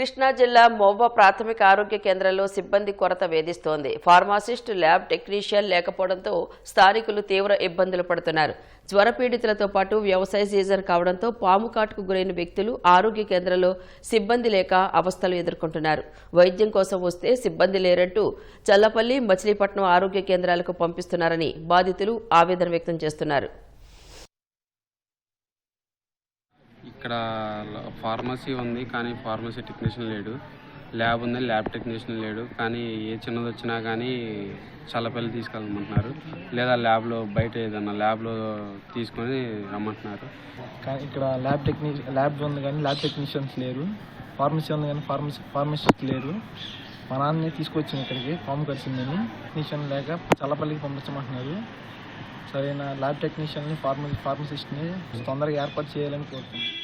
కృష్ణా జిల్లా మోవ ప్రాథమిక ఆరోగ్య కేంద్రంలో సిబ్బంది కొరత వేధిస్తోంది. ఫార్మాసిస్ట్ ల్యాబ్ టెక్నీషియన్ లేకపోవడంతో స్థానికులు తీవ్ర ఇబ్బందులు పడుతున్నారు. జ్వరపీడితులతో పాటు వ్యవసాయ సీజన్ కావడంతో పాము కాటుకు గురైన వ్యక్తులు ఆరోగ్య కేంద్రంలో సిబ్బంది లేక అవస్థలు ఎదుర్కొంటున్నారు. వైద్యం కోసం వస్తే సిబ్బంది లేరంటూ చల్లపల్లి మచిలీపట్నం ఆరోగ్య కేంద్రాలకు పంపిస్తున్నారని బాధితులు ఆవేదన వ్యక్తం చేస్తున్నారు. ఇక్కడ ఫార్మసీ ఉంది కానీ ఫార్మసీ టెక్నీషియన్ లేడు. ల్యాబ్ ఉంది ల్యాబ్ టెక్నీషియన్ లేడు. కానీ ఏ చిన్నది వచ్చినా కానీ చల్లపల్లి తీసుకెళ్ళమంటున్నారు. లేదా ల్యాబ్లో బయట ఏదన్నా ల్యాబ్లో తీసుకొని రమ్మంటున్నారు. కానీ ఇక్కడ ల్యాబ్ టెక్నీ ల్యాబ్ ఉంది కానీ ల్యాబ్ టెక్నీషియన్స్ లేరు. ఫార్మసీ ఉంది కానీ ఫార్మసీ ఫార్మసిస్ట్ లేరు. మా నాన్నని తీసుకొచ్చాను ఇక్కడికి ఫామ్ కలిసిందని. టెక్నీషియన్ లేక చల్లపల్లికి పంపించమంటున్నారు. సరైన ల్యాబ్ టెక్నీషియన్ని ఫార్మసీ ఫార్మసిస్ట్ని తొందరగా ఏర్పాటు చేయాలని కోరుతున్నాను.